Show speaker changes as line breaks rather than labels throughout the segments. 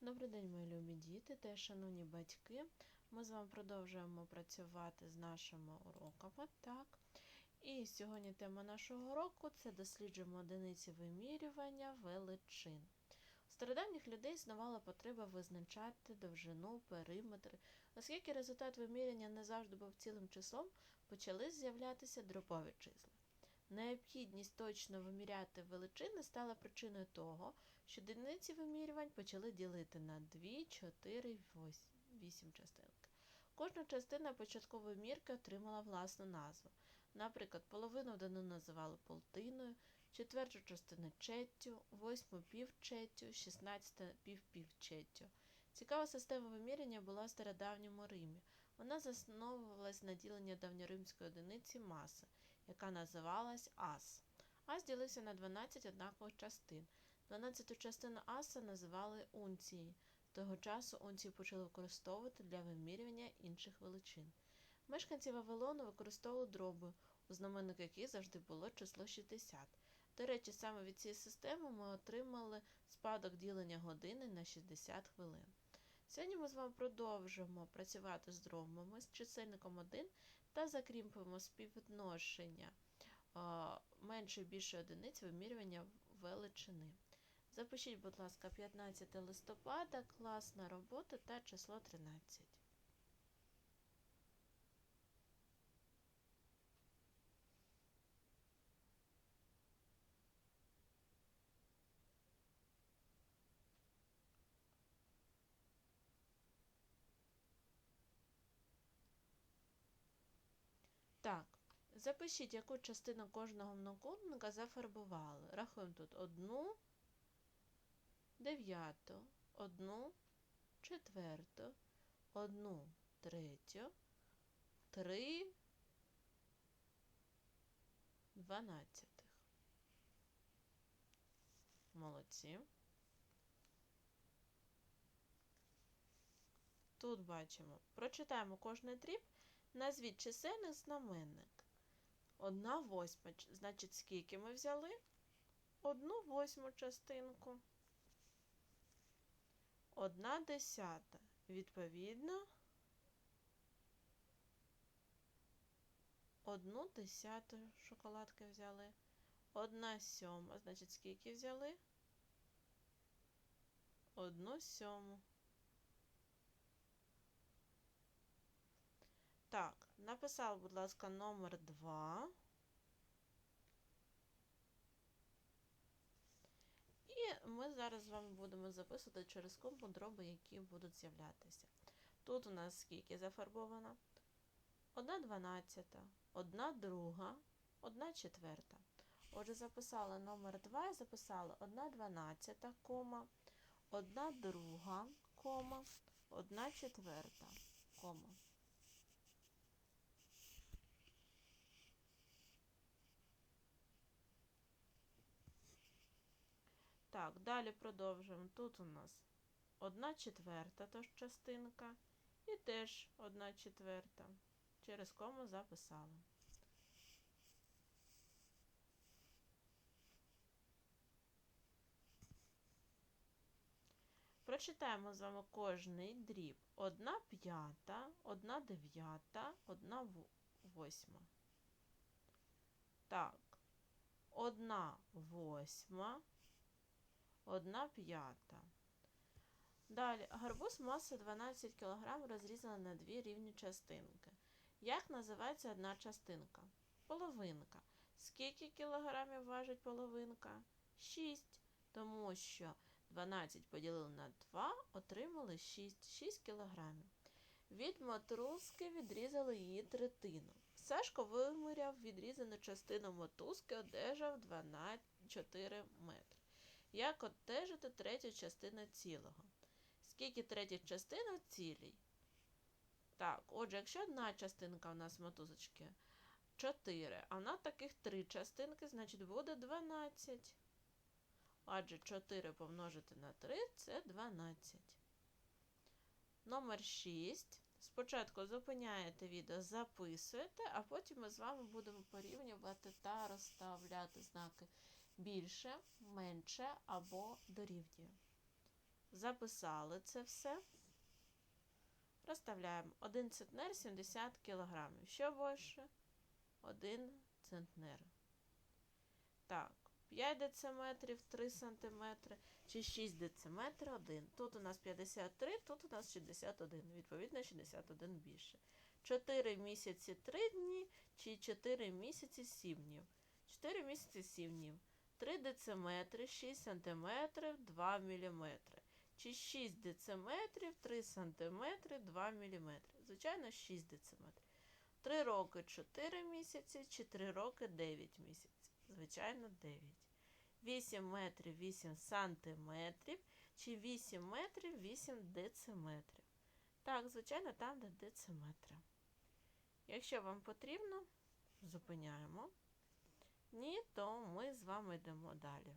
Добрий день, мої любі діти та шановні батьки. Ми з вами продовжуємо працювати з нашими уроками. Так. І сьогодні тема нашого уроку це досліджуємо одиниці вимірювання величин. У стародавніх людей існувала потреба визначати довжину, периметр. Оскільки результат виміряння не завжди був цілим числом, почали з'являтися дробові числа. Необхідність точно виміряти величини стала причиною того, що одиниці вимірювань почали ділити на 2, 4, 8 частинок. Кожна частина початкової мірки отримала власну назву. Наприклад, половину дану називали полтиною, четверту частину четтю, восьму півчеттю, шістнадцяту півпівчеттю. Цікава система виміряння була в стародавньому Римі. Вона засновувалась на діленні давньоримської одиниці маси, яка називалась ас. Ас ділився на 12 однакових частин. 12-ту частину аса називали унції. Того часу унції почали використовувати для вимірювання інших величин. Мешканці Вавилону використовували дроби, у знаменнику яких завжди було число 60. До речі, саме від цієї системи ми отримали спадок ділення години на 60 хвилин. Сьогодні ми з вами продовжимо працювати з дробами з чисельником 1 та закріпимо співвідношення менше і більшої одиниць вимірювання величини. Запишіть, будь ласка, 15 листопада, класна робота та число 13. Так, запишіть, яку частину кожного многокутника зафарбували. Рахуємо тут одну дев'яту, одну четверту, одну третю, три дванадцятих. Молодці. Тут бачимо, прочитаємо кожний дріб, назвіть чисельник знаменник. Одна восьма, значить, скільки ми взяли? Одну восьму частинку. Одна десята. Відповідно, одну десяту шоколадки взяли. Одна сьома. Значить, скільки взяли? Одну сьому. Так, написав, будь ласка, номер 2. І ми зараз з вами будемо записувати через кому дроби, які будуть з'являтися. Тут у нас скільки зафарбовано? Одна дванадцята, одна друга, одна четверта. Отже, записали номер 2 і записали 1 дванадцята, кома, 1 друга, кома, 1 четверта, кома. Так, далі продовжуємо. Тут у нас одна четверта тож частинка, і теж одна четверта. Через кому записали. Прочитаємо з вами кожний дріб. Одна п'ята, одна дев'ята, одна восьма. Так, одна восьма. 1 п'ята. Далі, гарбуз масою 12 кг розрізана на дві рівні частинки. Як називається одна частинка? Половинка. Скільки кілограмів важить половинка? 6. Тому що 12 поділили на 2, отримали 6 6 кілограмів. Від мотузки відрізали її третину. Сашко виміряв відрізану частину мотузки, одержав 12, 4 метри. Як одержати третю частину цілого? Скільки третя частина цілій? Так, отже, якщо одна частинка у нас мотузочки 4, а на таких три частинки, значить буде 12. Адже 4 помножити на 3 це 12. Номер 6. Спочатку зупиняєте відео, записуєте, а потім ми з вами будемо порівнювати та розставляти знаки більше, менше або дорівнює. Записали це все. Розставляємо 1 центнер 70 кг. Що більше? 1 центнер. Так, 5 дециметрів 3 см чи 6 дециметрів 1. Тут у нас 53, тут у нас 61. Відповідно, 61 більше. 4 місяці 3 дні чи 4 місяці 7 днів. 4 місяці 7 днів. 3 дециметри, 6 см, 2 мм. Чи 6 дециметрів, 3 см, 2 мм. Звичайно, 6 дециметрів. 3 роки 4 місяці, чи 3 роки 9 місяців. Звичайно, 9. 8 метрів 8 сантиметрів, чи 8 метрів 8 дециметрів. Так, звичайно, там, де дециметри. Якщо вам потрібно, зупиняємо. Ні, то вами йдемо далі.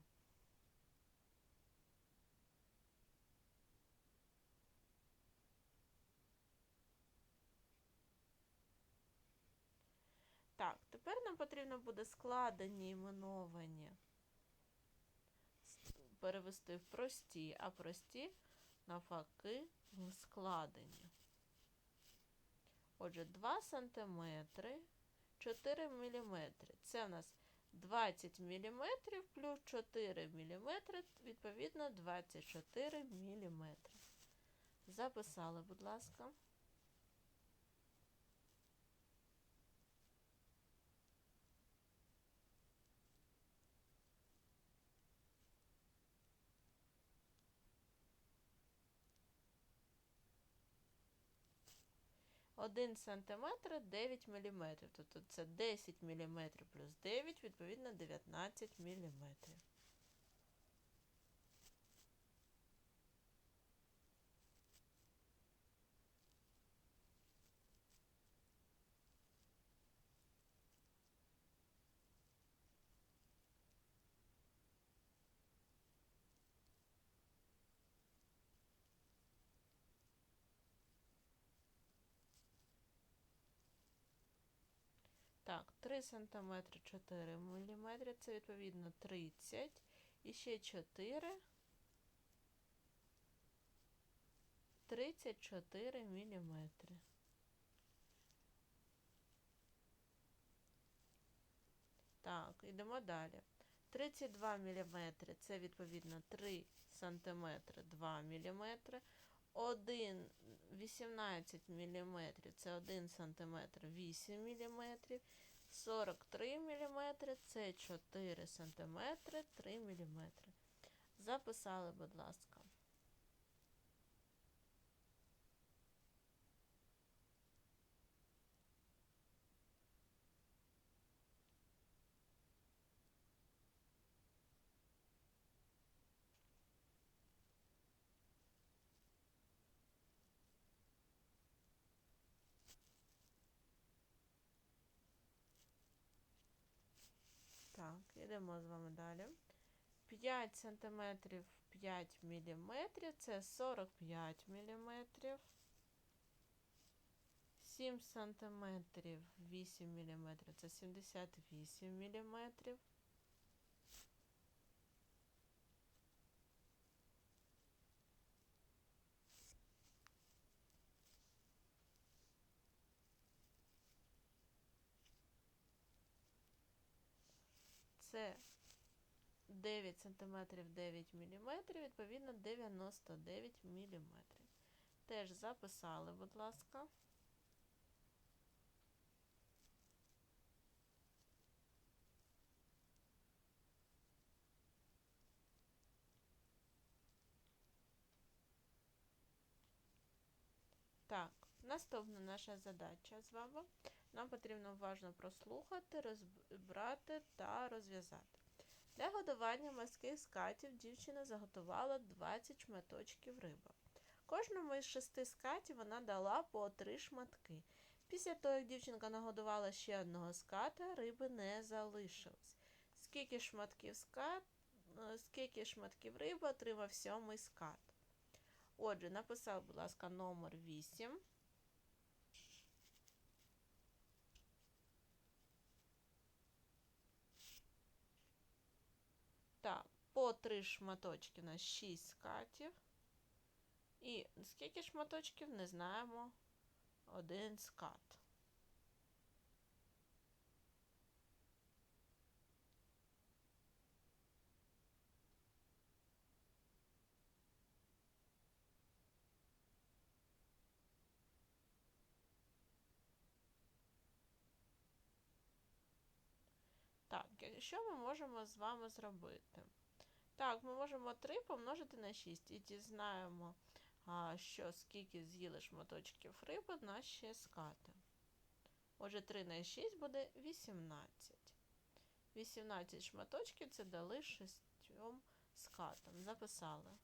Так, тепер нам потрібно буде складені іменовані перевести в прості, а прості навпаки в складені. Отже, 2 см, 4 мм. Це в нас 20 мм плюс 4 мм, відповідно 24 мм. Записали, будь ласка. Один сантиметр 9 мм. Тобто це 10 мм плюс 9, відповідно 19 мм. Так, 3 см 4 мм, це відповідно 30. І ще 4. 34 мм. Так, йдемо далі. 32 мм це відповідно 3 см 2 мм. 1 18 мм це 1 см 8 мм. 43 мм це 4 см 3 мм. Записали, будь ласка. Так, йдемо з вами далі. 5 см 5 мм це 45 мм. 7 см 8 мм це 78 мм. Це 9 см 9 мм, відповідно 99 мм. Теж записали, будь ласка. Так, наступна наша задача з вами. Нам потрібно уважно прослухати, розбрати та розв'язати. Для годування морських скатів дівчина заготувала 20 шматочків риби. Кожному із шести скатів вона дала по три шматки. Після того, як дівчинка нагодувала ще одного ската, риби не залишилось. Скільки шматків скат, е, скільки шматків риби отримав сьомий скат? Отже, написав, будь ласка, номер 8. Так, по три шматочки на 6 скатів. І скільки шматочків не знаємо один скат. Так, що ми можемо з вами зробити? Так, ми можемо 3 помножити на 6 і дізнаємо, що скільки з'їли шматочків риби наші скати. Отже, 3 на 6 буде 18. 18 шматочків це дали 6 скатам. Записали.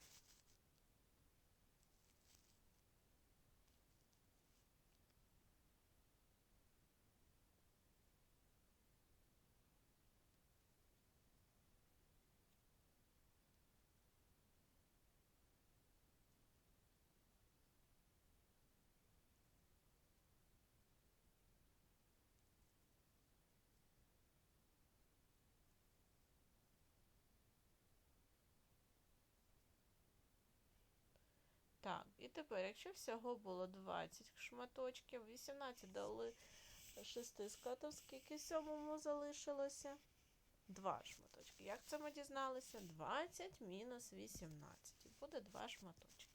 Так, і тепер, якщо всього було 20 шматочків, 18 дали 6 скатов, скільки сьомому залишилося? 2 шматочки. Як це ми дізналися? 20 мінус 18. Буде 2 шматочки.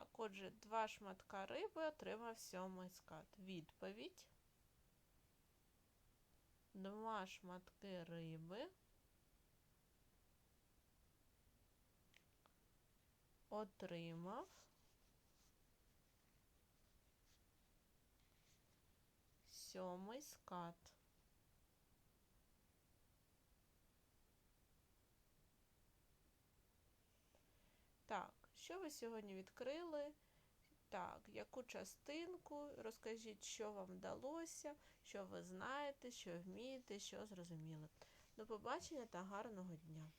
Так, отже, два шматка риби отримав сьомий скат. Відповідь. Два шматки риби отримав сьомий скат. Так, що ви сьогодні відкрили? Так, яку частинку? Розкажіть, що вам вдалося, що ви знаєте, що вмієте, що зрозуміли. До побачення та гарного дня!